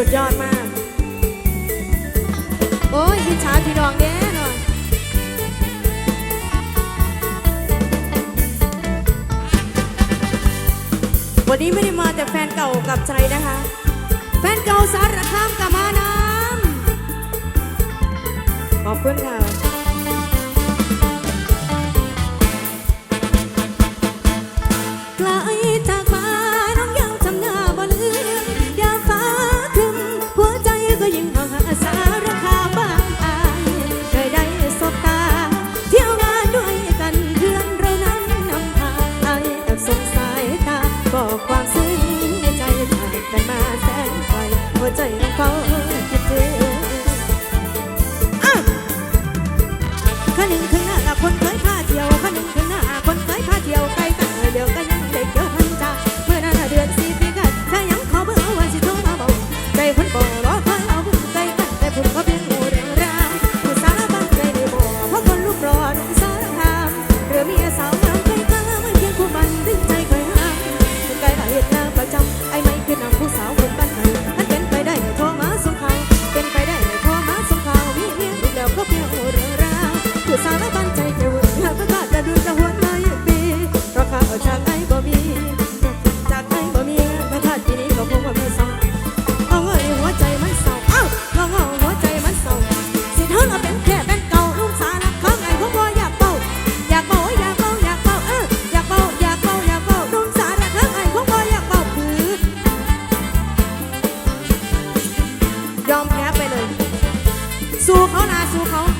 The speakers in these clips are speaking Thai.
สุดยอดมาก โอ้ยพี่ช้าพี่ดองแน่นอนวันนี้ไม่ได้มาแต่แฟนเก่ากับใจนะคะ แฟนเก่าสารคามกับมาน้ำขอบคุณค่ะ สู้เขานะสู้เขา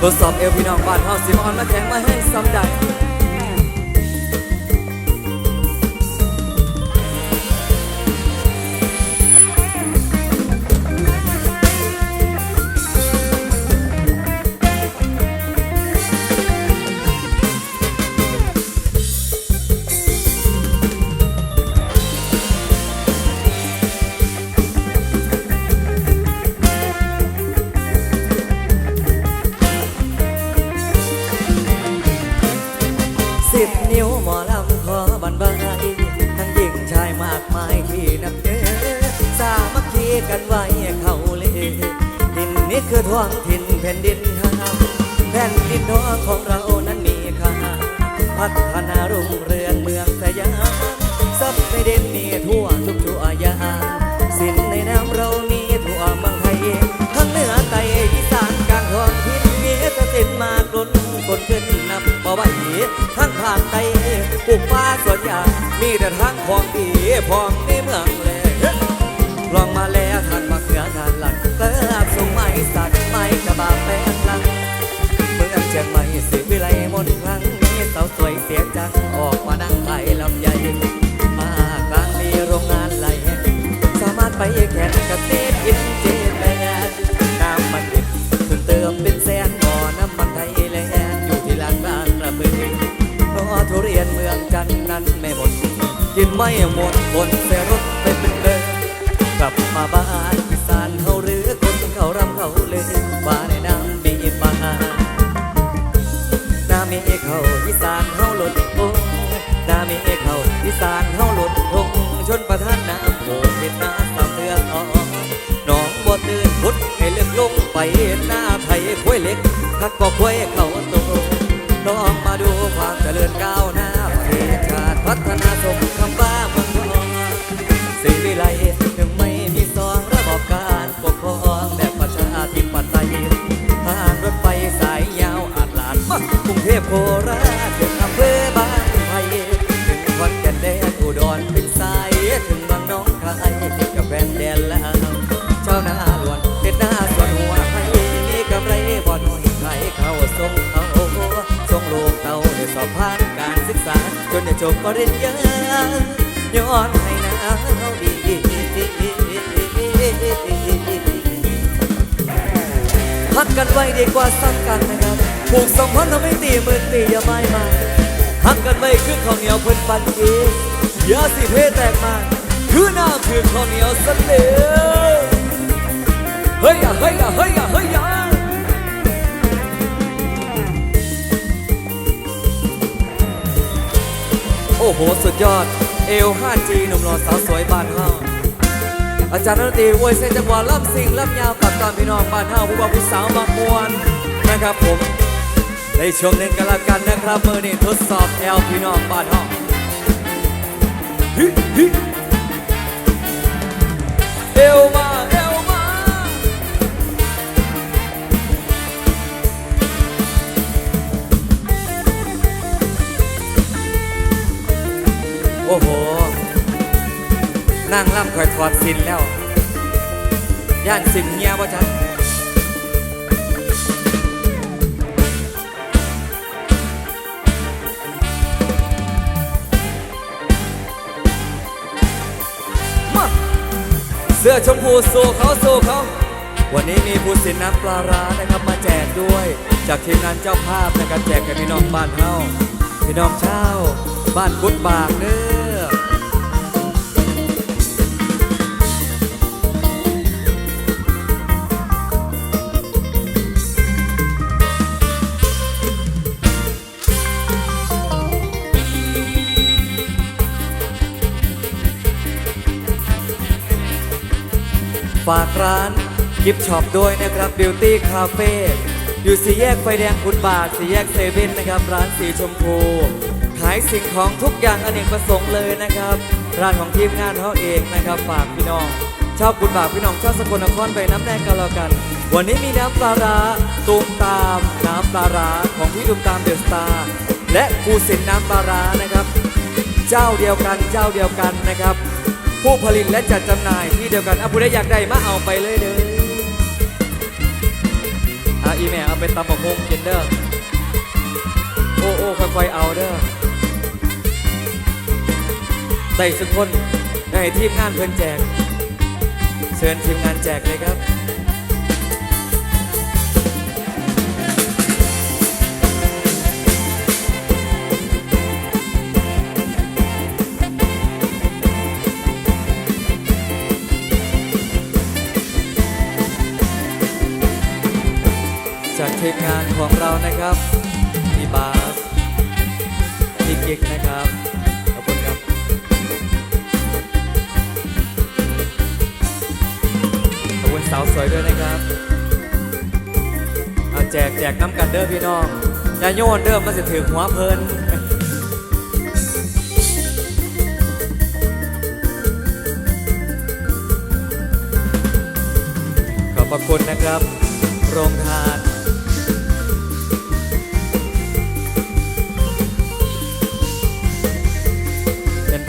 ทดสอบเอวพี่น้องบ้านเฮาสิมออนมาแข่งมาให้สำใดสิ ปลูกฟ้าสวนยางมีแต่ทั้งของดีพองในเมืองเลย ไม่หมดบนเสรถไปเป็นเดิมกลับมาบ้านอีสานเขาหรือคนเขารำเขาเลยว่าในน้ำมีปลาน้ำมีเขาอีสานเขาหลุดโงน้ำมีเขาอีสานเขาหลุดทงชนประทานน้ำโขงเห็นน้ำตามเรือออกน้องบ่ตื่นพุดให้เลือกลงไปหน้าไทยคุ้ยเล็กทักบอกคุ้ยเขาโตน้องมาดูความเจริญก้าว จนได้จบปริญญาย้อนให้หนาวดีพักกันไว้ดีกว่าสักกันนะครับผูกสองพันทำให้ตีหมือตีอย่าไม่มาหักกันไว้คือข้าวเหนียวเพิ่นปันเองอย่าสิเทแตกมาคือน้ำคือข้าวเหนียวสเหลเฮ้ยอะเฮ้ยอะเฮ้ยอะเฮ้ยอะ โอ้โห สุดยอด เอล 5G หนุ่มหล่อสาวสวยบ้านเฮาอาจารย์ดนตรีอวยเส้นจังหวะล่ำสิ่งล่ำยาวกับตามพี่น้องบ้านเฮาผู้บ่าวผู้สาวบางมวนนะครับผมในช่วงหนึ่งกันละกันนะครับมือนี้ทดสอบแอลพี่น้องบ้านเฮาเอวมาเอวมา นั่งล่ำคอยถอดสินแล้ว ย่านสินเงียบ่จันมาเสื้อชมพูสู่เขาสู่เขาวันนี้มีผู้สินน้ำปลาร้านะครับมาแจกด้วย จากทีมงานเจ้าภาพนะครับแจกกับพี่น้องบ้านเฮาพี่น้องเช่าบ้านกุดบากเด้อ ฝากร้านกิฟช็อปด้วยนะครับบิวตี้คาเฟ่อยู่สี่แยกไฟแดงคุณบาทสี่แยกเซเว่นนะครับ ร้านสีชมพูขายสิ่งของทุกอย่างอเนกประสงค์เลยนะครับ ร้านของทีมงานเขาเองนะครับฝากพี่น้องชาวคุณบาทพี่น้องชาวสกลนครไปน้ำแดงกันแล้วกัน วันนี้มีน้ำปลาร้าตูมตามน้ำปลาร้าของพี่ตูมตามเดอะสตาร์และภูสินน้ำปลาร้านะครับ เจ้าเดียวกันเจ้าเดียวกันนะครับ ผู้ผลิตและจัดจำหน่ายที่เดียวกันอะผู้ใดอยากได้มาเอาไปเลยเด้ออาอีแม่เอาไปตำบักฮงกินเด้อโอ้โอ้ค่อยๆเอาเด้อได้สักคนในทีมงานเพิ่นแจก เชิญทีมงานแจกเลยครับ จากทีมงานของเรานะครับพี่บาสพี่กิ๊กนะครับขอบคุณครับขอบคุณสาวสวยด้วยนะครับเอาแจกแจกน้ำกันเด้อพี่น้องอย่าโยนเด้อมันจะถึงหัวเพลินขอบคุณนะครับ โรงทาน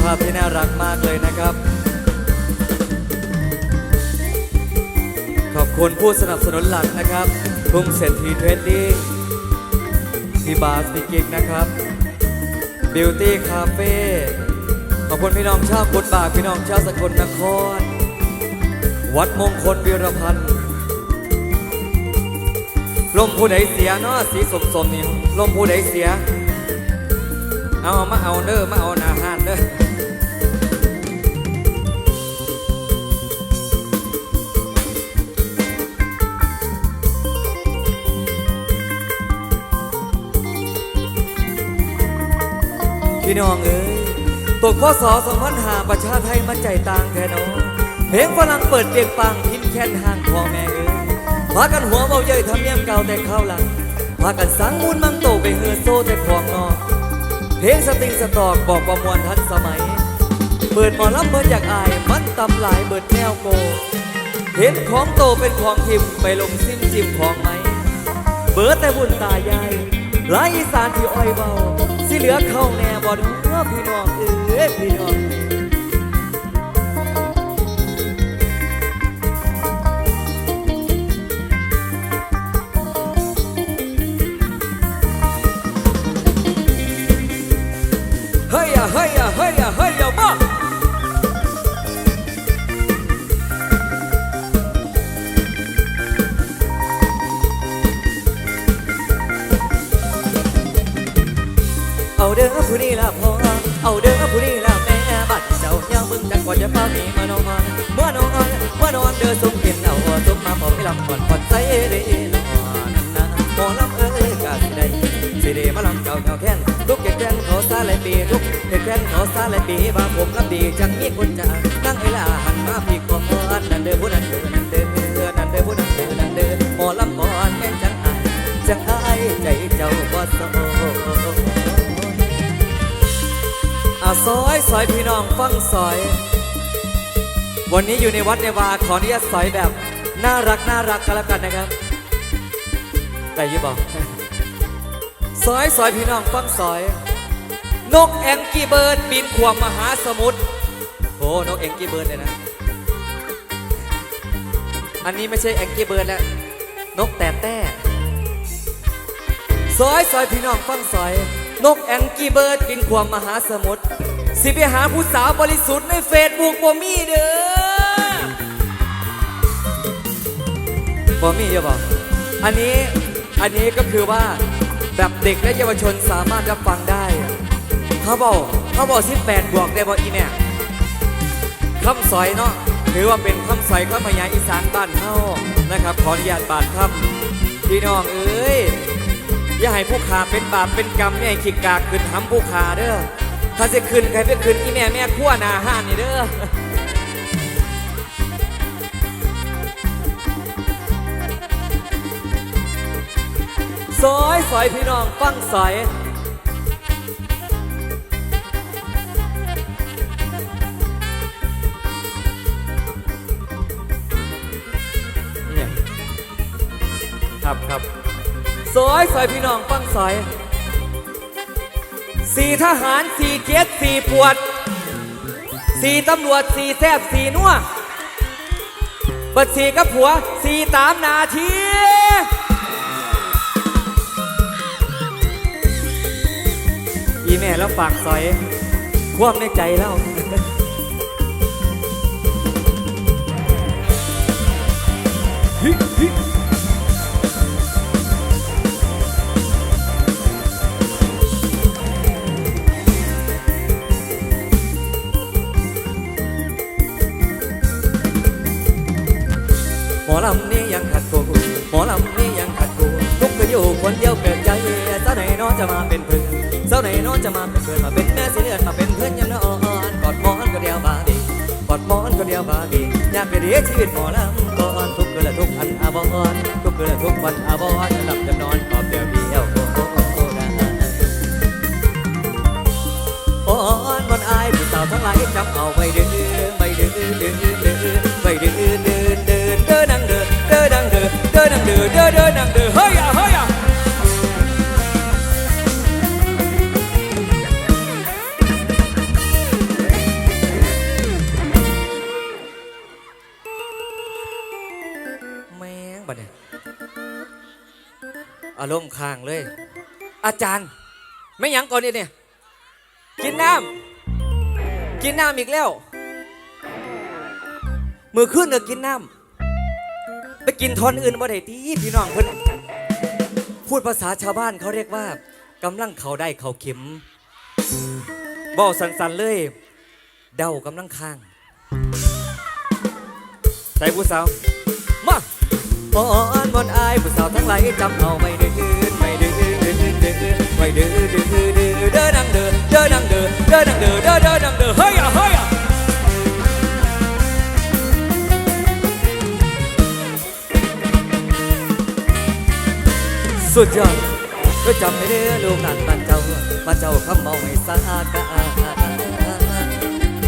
าพที่น่ารักมากเลยนะครับ ขอบคุณผู้สนับสนุนหลักนะครับกรุงเศรษฐีเทรดดิ้งพี่บาสพี่กิกนะครับบิวตี้คาเฟ่ขอบคุณพี่น้องชาวกุดบากพี่น้องชาวสกลนคร วัดมงคลวีรพันธ์ลมผู้ใดเสียเนาะสีสมสมนี่ลมผู้ใดเสีย เอามาเอาเด้อมาเอาหนาหานเด้อ พี่น้องเอ้ยตกพศสองพันหาประชาไทยมาใจต่างแค่นอเพลงฝรั่งเปิดเปียงปังพินแค้นห่างพ่อแม่เอ้ยพากันหัวเบาเย้ยทำเนียมเก่าแต่เข้าหลังพากันสังมูลมังโตไปเฮือโซแต่ของนอกเพลงสติงสตอกบอกว่ามวลทันสมัย เปิดหมอลำเบิดอยากอายมันตำหลายเบิดแนวโก เห็นของโตเป็นของทิมไปลงซิมจิมของไหม เบิดแต่บุญตายายหลายอีสานที่อ้อยเบา เหลือเข้าแน่บ่ดูว่อพี่น้องเอ้ยพี่น้อง ผู้นี้ละพอเอาเด้อผู้นี้ละแม่บัดเจ้าย่างมึงจักกว่าจะป้ามีมานอนเมื่อนอนเมื่อนอนเด้อสมกินเอาสมมาพอไม่ลำก่อนผ่อนใส่เด้นอนนะหมอลำเอ้ยกาสิได้สิเดมาลำเก่าเก่าแค้นทุกเก็บแค้นขอซาหลายปีทุกเก็บแค้นขอซาหลายปีบาผมลำดีจังมีคนจะตั้งเวลาหันมาพี่ก่อนนั่นเด้อผู้นั้นเด้อนั่นเด้อนั่นเด้อผู้นั้น ซอยซอยพี่น้องฟังซอย วันนี้อยู่ในวัดในวาขออนุญาตซอยแบบ น่ารักน่ารักกันแล้วกันนะครับแต่ยี่บอกซอยซอยพี่น้องฟังซอย นกแองกี้เบิร์ดบินขวามมหาสมุทรโอ้นกแองกี้เบิร์ดเลยนะ อันนี้ไม่ใช่แองกี้เบิร์ดแล้วนกแต่แต่ซอยซอยพี่น้องฟังซอย นกแองกี้เบิร์ดบินขวามมหาสมุทร สิไปหาผู้สาวบริสุทธิ์ในเฟซบุ๊กบ่มีเด้อบ่มีอย่าบอกอันนี้อันนี้ก็คือว่าแบบเด็กและเยาวชนสามารถรับฟังได้เขาบอกเขาบอกสิบแปดบวกได้บอกอีเนี่ยคำสอยเนาะถือว่าเป็นคำสอยคำพยาอีสานบ้านเฮานะครับ ขออนุญาตบาดคำพี่น้องเอ้ยอย่าให้ผู้ขาเป็นบาปเป็นกรรมอย่าให้ขิกกากขึ้นทำผู้ขาเด้อ ถ้าจะขึ้นใครไปขึ้นอีแม่แม่ขั้วหนาห้านนี่เด้อซอยซอยพี่น้องฟังซอยเนี่ยครับครับซอยซอยพี่น้องฟังซอย สี่ทหารสี่เกียรติสี่ปวดสี่ตำรวจสี่แซบสี่นัวเปิดสี่กับผัวสี่ตามนาทีอีแม่แล้วฝากซอยความในใจแล้วหม ลำนี่ยังขัดกูหมอลำนี่ยังขัดกูทุกข์ก็อยู่คนเดียวเกิดใจเจ้าไหนน้อจะมาเป็นเพื่อนเจ้าไหนน้อจะมาเป็นเพื่อนมาเป็นแม่สิเลือนมาเป็นเพื่อนยังนอนกอดหมอนก็เดียวบาดีกอดหมอนก็เดียวบาดีอยากไปเรียชีวิตหมอลำก่อนทุกข์ก็ละทุกข์อันอาบอนทุกข์ก็ละทุกข์วันอาบอนจะหลับจะนอนกอบเดียวเดียวโอ้โอ้โอ้ได้อ่อนมันอายผู้สาวทั้งหลายจำเอาไว้เดื้อไว้เดื้อเดื้อเดื้อไว้เดื้อเดื้อ อเด้อเด้อนังเด้อเฮ้ยอะเฮ้ยอะแม่งบัดเนี่ยอารมณ์ค้างเลย อาจารย์ ไม่หยังก่อนนี่เนี่ยกินน้ำกินน้ำอีกแล้ว มือขึ้นก็กินน้ำ ไปกินทอนอื่นบ่ได้ตีพี่น้องเพิ่นพูดภาษาชาวบ้านเขาเรียกว่ากำลังเขาได้เขาเข็มบอกสันๆเลย เดากำลังข้างใส่ผู้สาวมาอ่อนบนอายผู้สาวทั้งหลายจำเอาไม่ดื้อไม่ดื้อดื้อดื้อดื้อไม่ดื้อดื้อดื้อดื้อเด้อนังเด้อเด้อนังเด้อเด้อนังเด้อเด้อเด้อนังเด้อ สุดยอดก็จำไม่ได้ลูกหลานบ้านเจ้าบ้านเจ้าคำเมาให้สากา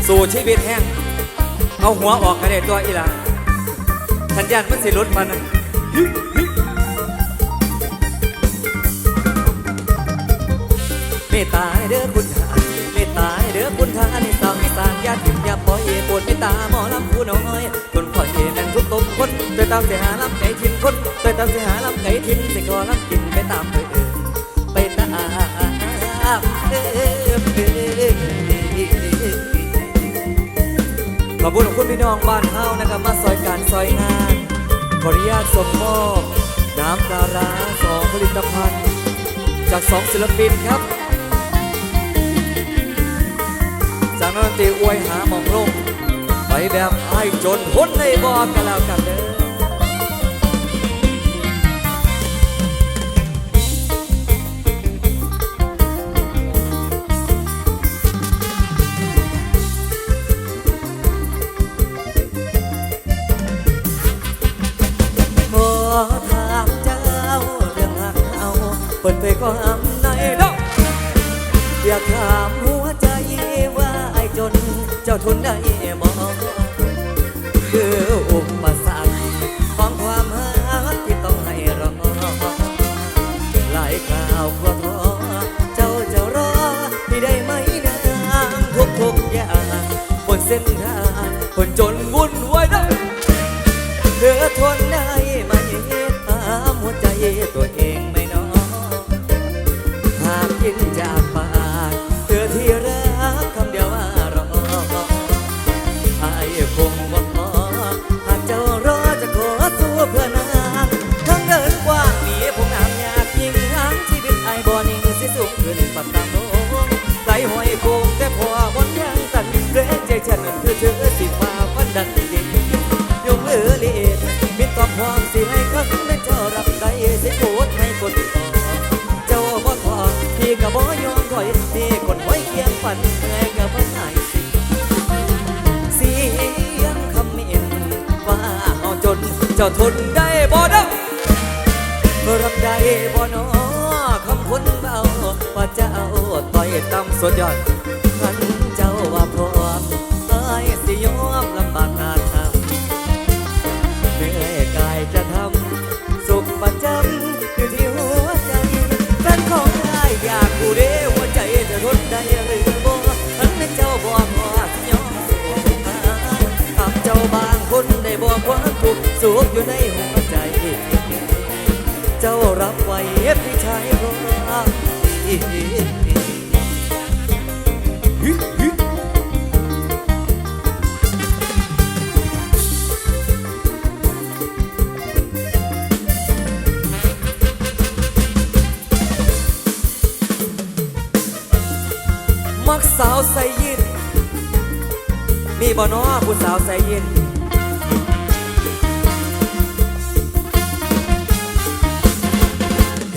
สู่ชีวิตแห้งเอาหัวออกกันเลยตัวอีหลาสัญญาณมันสิลดมันเมตตาเด้อคุณทานเมตตาเด้อคุณทานในสาวอีสานญาติ อย่าปล่อยปวดเมตตาหมอลำผู้น้อยคนคอยแม่นทุกตมคนโดยตามเสียหาลำไก่ทิ้นคนโดยตามเสียหาลำไก่ทิ้นสิขอลำกินไปตามเออไปตามเออขอบคุณขอบคุณพี่น้องบ้านเฮานะครับมาซอยการซอยงาน ขออนุญาตส่งมอบน้ำดาราสองผลิตภัณฑ์ จากสองศิลปินครับ นักดนตีอวยหาหมองลงไปแบบไอ้จนพ้นในบอกกันแล้วกันเด้อขอถามเจ้าเรื่องหักเอา เจ้าทุนได้บ่คืออุปสรรคของความหักที่ต้องให้รอหลายคราวกลัวท้อเจ้าจะรอที่ได้ไหมนางทุกทุกอย่างบนเส้นทางคนจนวุ่นวายได้เธอทนได้ไหมตามหัวใจตัวเองไม่น้อหากยินจาก คงแต่พอบนยังตันเรงใจฉันนั้นคือเธอสิฟ้าฟันดันดินยกเลือเลียดมิตรความความสิให้ครั้งนั้นเจ้ารับได้สิโกดให้คนเจ้าบ่ทอพี่ก็บ่ยอมถอยพี่คนไว้เคียงฝันแม่ก็บ่หายสิเสียงคำเมียนว่าเอาจนเจ้าทนได้บ่ด้อรับได้บ่นอคำคนเบาว่าจะเจ้า ต่อยต่ำสุดยอด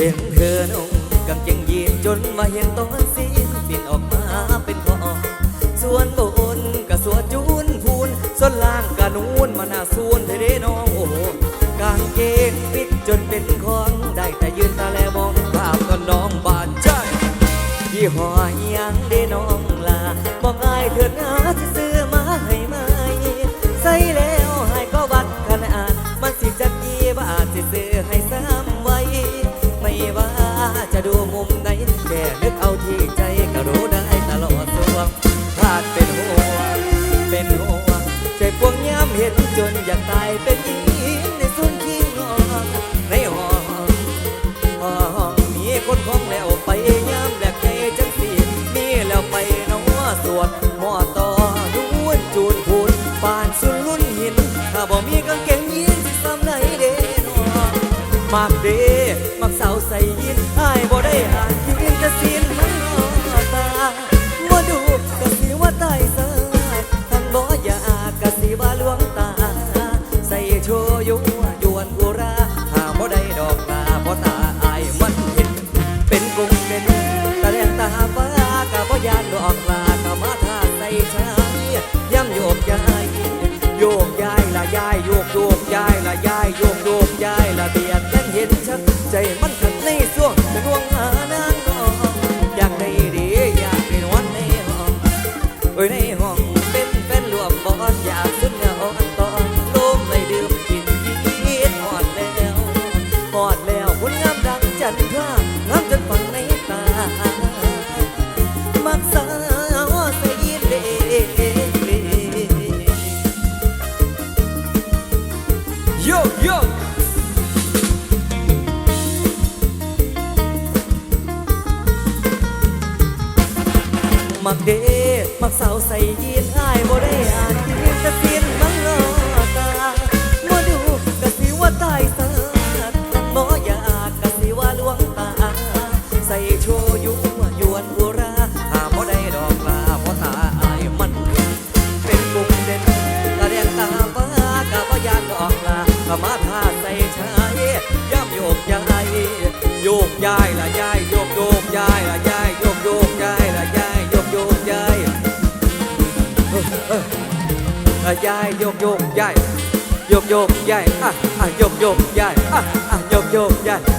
ห็นเธอนุ่งกางเกงยีนจนมาเห็นตอนสิ้นปินออกมาเป็นพอส่วนบนก็ส่วนจูนพูนส่วนล่างก็นูนมาหน้าส่วนเทเดน้องโอ้โหกางเกงปิดจนเป็นของได้แต่ยืนตาแลมองภาพก็น้องบาดใจยี่ห้อยังได้น้องลาบอกอายเถิดนะที่ ห็นจนอยากตายเป็นหญิงในส่วนขี้งอนในห้องห้องมีคนของแล้วไปยามแหลกใจจังสีมีแล้วไปน้องสวดหม้อต่อดูนจูนพูนปานสุนลุ่นหิน ถ้าบ่มีกางเกงยีนสิซ้ำไหนเด้นอมักเด้มักสาวใส่ยินอ้ายบ่ได้อ่านยินจะสินมันนอตาบ่ดูก็สิว่าตายซะ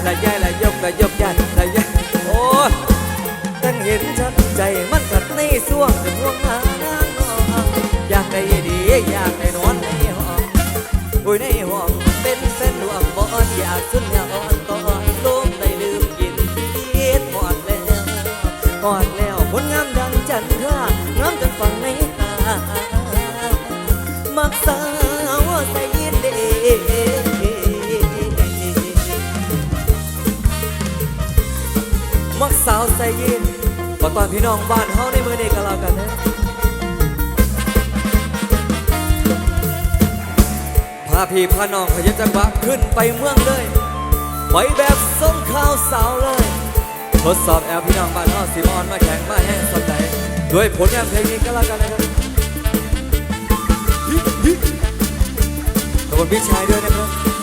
ละย้ายละยกละยกยันละย้ายโอ้ตั้งเห็นชัดใจมันกัดในส่วงจะห่วงหานางนองอยากได้ดีอยากได้นอนในห้องอุ้ยในห้องเป็นแฟนรวมบอนอยากสุดยาอ่อนตอนลมได้ลืมกินคิดหอดแล้วหอดแล้วาวใส่ยินก็ตอนพี่น้องบ้านเฮาในมือเด็กก็แล้วกันนะพาพี่พาน้องขยันจังหวะขึ้นไปเมืองเลย ไปแบบส่งข้าวสาวเลย ทดสอบแอลพี่น้องบ้านนอกสิมอนมาแข่งมาแห้งสดใจด้วยผลงานเพลงนี้ก็แล้วกันนะครับขอบคุณพี่ชายด้วยนะครับ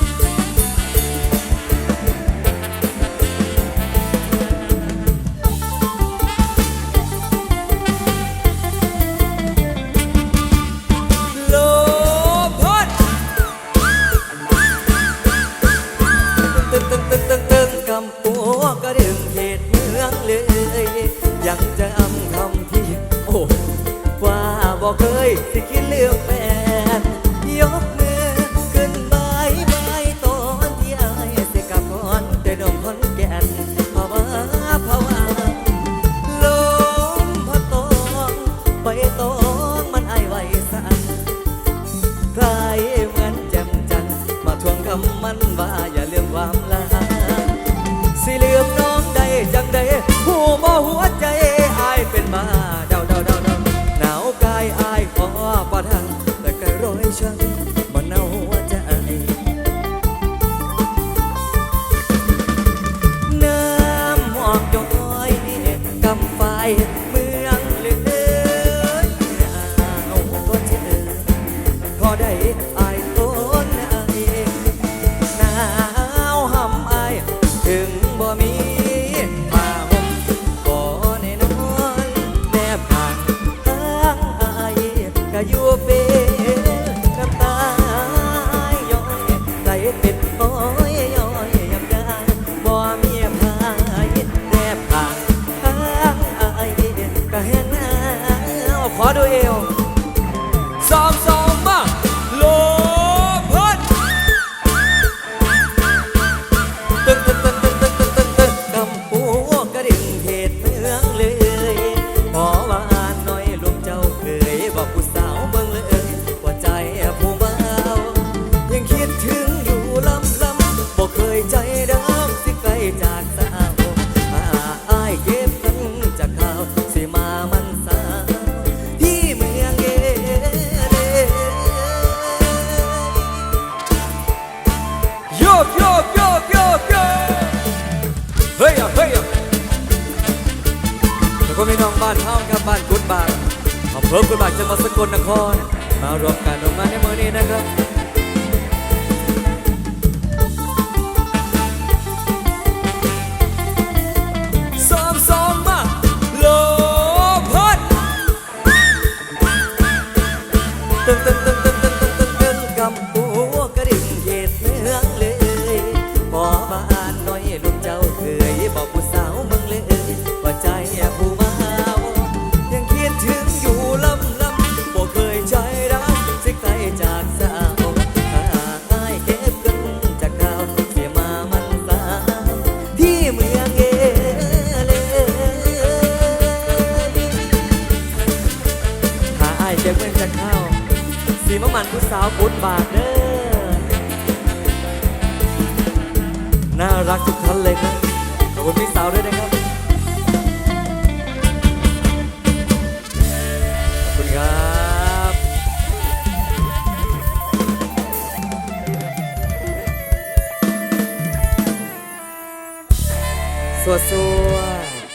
the